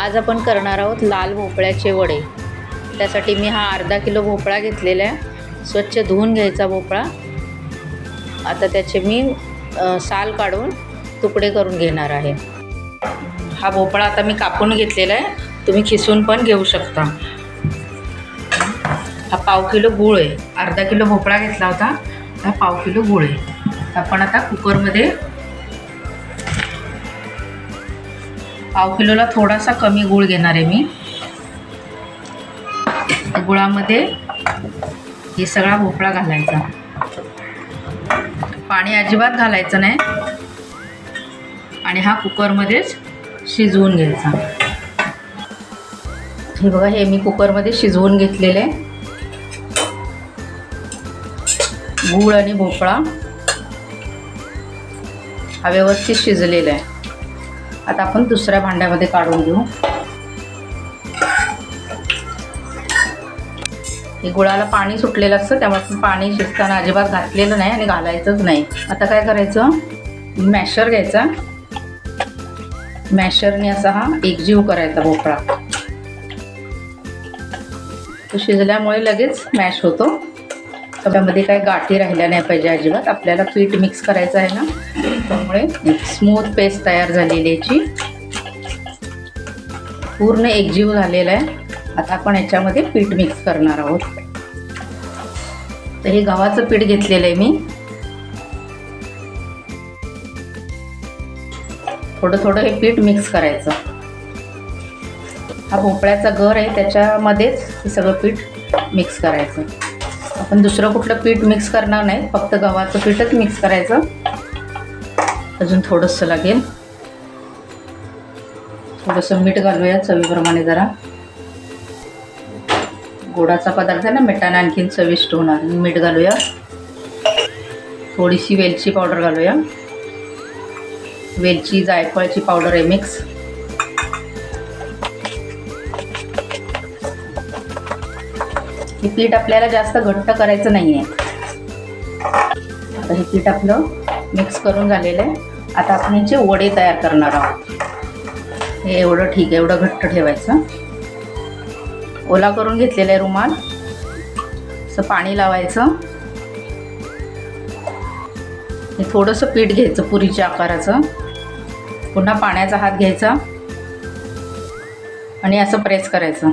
आज आपण करणार आहोत लाल भोपळ्याचे वडे. त्यासाठी मी हा अर्धा किलो भोपळा घेतलेला आहे. स्वच्छ धुवून घ्यायचा भोपळा. आता त्याचे मी साल काढून तुकडे करून घेणार आहे. हा भोपळा आता मी कापून घेतलेला आहे. तुम्ही खिसून पण घेऊ शकता. हा पाव किलो गूळ आहे. अर्धा किलो भोपळा घेतला होता. हा पाव किलो गूळ आहे. आपण आता कुकरमध्ये पाव किलोला थोडासा कमी गूळ घेणार आहे मी. गुळामध्ये हे सगळा भोपळा घालायचा. पाणी अजिबात घालायचं नाही. आणि हा कुकरमध्येच शिजवून घ्यायचा. हे बघा हे मी कुकरमध्ये शिजवून घेतलेले. आहे गूळ आणि भोपळा हा व्यवस्थित शिजलेला आहे. आता आपण दुसऱ्या भांड्यामध्ये काढून घेऊ. हे गुळाला पाणी सुटलेलं असतं त्यामुळे आपण पाणी शिजताना अजिबात घातलेलं नाही आणि घालायचंच नाही. आता काय करायचं? मॅशर घ्यायचा. मॅशरने असा हा एकजीव करायचा भोपळा. तो शिजल्यामुळे लगेच मॅश होतो. त्यामध्ये काही गाठी राहिल्या नाही पाहिजे अजिबात. आपल्याला पीठ मिक्स करायचं आहे ना. त्यामुळे स्मूथ पेस्ट तयार झालेली याची. पूर्ण एकजीव झालेला आहे. आता आपण याच्यामध्ये पीठ मिक्स करणार आहोत. तर हे गव्हाचं पीठ घेतलेलं आहे मी. थोडं थोडं हे पीठ मिक्स करायचं. हा भोपळ्याचा घर आहे त्याच्यामध्येच हे सगळं पीठ मिक्स करायचं. आपण दुसरं कुठलं पीठ मिक्स करणार नाही फक्त गव्हाचं पीठच मिक्स करायचं. अजून थोडंसं लागेल. थोडंसं मीठ घालूया चवीप्रमाणे जरा. गोडाचा पदार्थ आहे ना मिठाने आणखीन चविष्ट होणार. मीठ घालूया. थोडीशी वेलची पावडर घालूया. वेलची जायफळची पावडर आहे मिक्स हे पीठ आपल्याला जास्त घट्ट करायचं नाही आहे आता हे पीठ आपलं मिक्स करून झालेलं आहे. आता आपण याचे वडे तयार करणार आहोत. हे एवढं ठीक आहे एवढं घट्ट ठेवायचं. ओला करून घेतलेला आहे रुमाल. असं पाणी लावायचं. हे थोडंसं पीठ घ्यायचं पुरीच्या आकाराचं. पुन्हा पाण्याचा हात घ्यायचा. आणि असं प्रेस करायचं.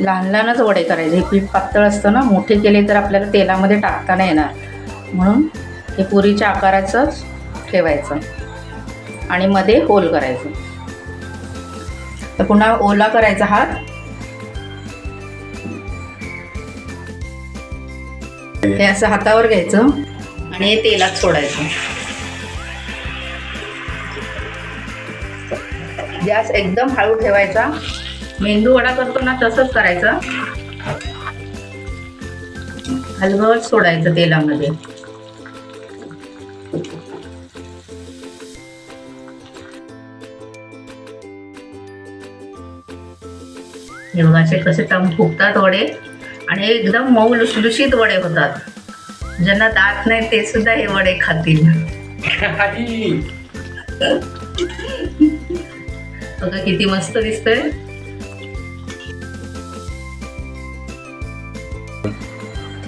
लहान लहानच वडे करायचे. हे पीठ पातळ असतं ना मोठे केले तर आपल्याला तेलामध्ये टाकता नाही येणार. म्हणून हे पुरीच्या आकाराचंच ठेवायचं. आणि मध्ये होल करायचं. तर पुन्हा ओला करायचा हात. हे असं हातावर घ्यायचं आणि हे तेलात सोडायचं. गॅस एकदम हळू ठेवायचा. मेंदू वडा करतो ना तसंच करायचं. हलवत सोडायचं तेलामध्ये. हे असे कसे टम फुगतात वडे आणि एकदम मऊ लुसलुशीत वडे होतात. ज्यांना दात नाही ते सुद्धा हे वडे खातील. बघा किती मस्त दिसतंय.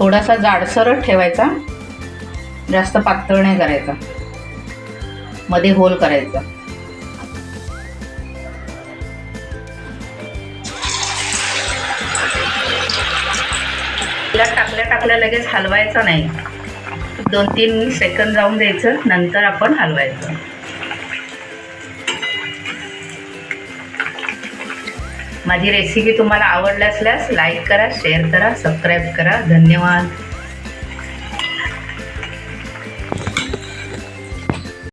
थोडासा जाडसरच ठेवायचा. जास्त पातळ नाही करायचा. मध्ये होल करायचा. टाकल्या टाकल्या लगेच हलवायचं नाही. दोन तीन सेकंद जाऊन द्यायचं नंतर आपण हलवायचं. माझी रेसिपी तुम्हाला आवडली असल्यास लाईक करा शेअर करा सबस्क्राईब करा. धन्यवाद.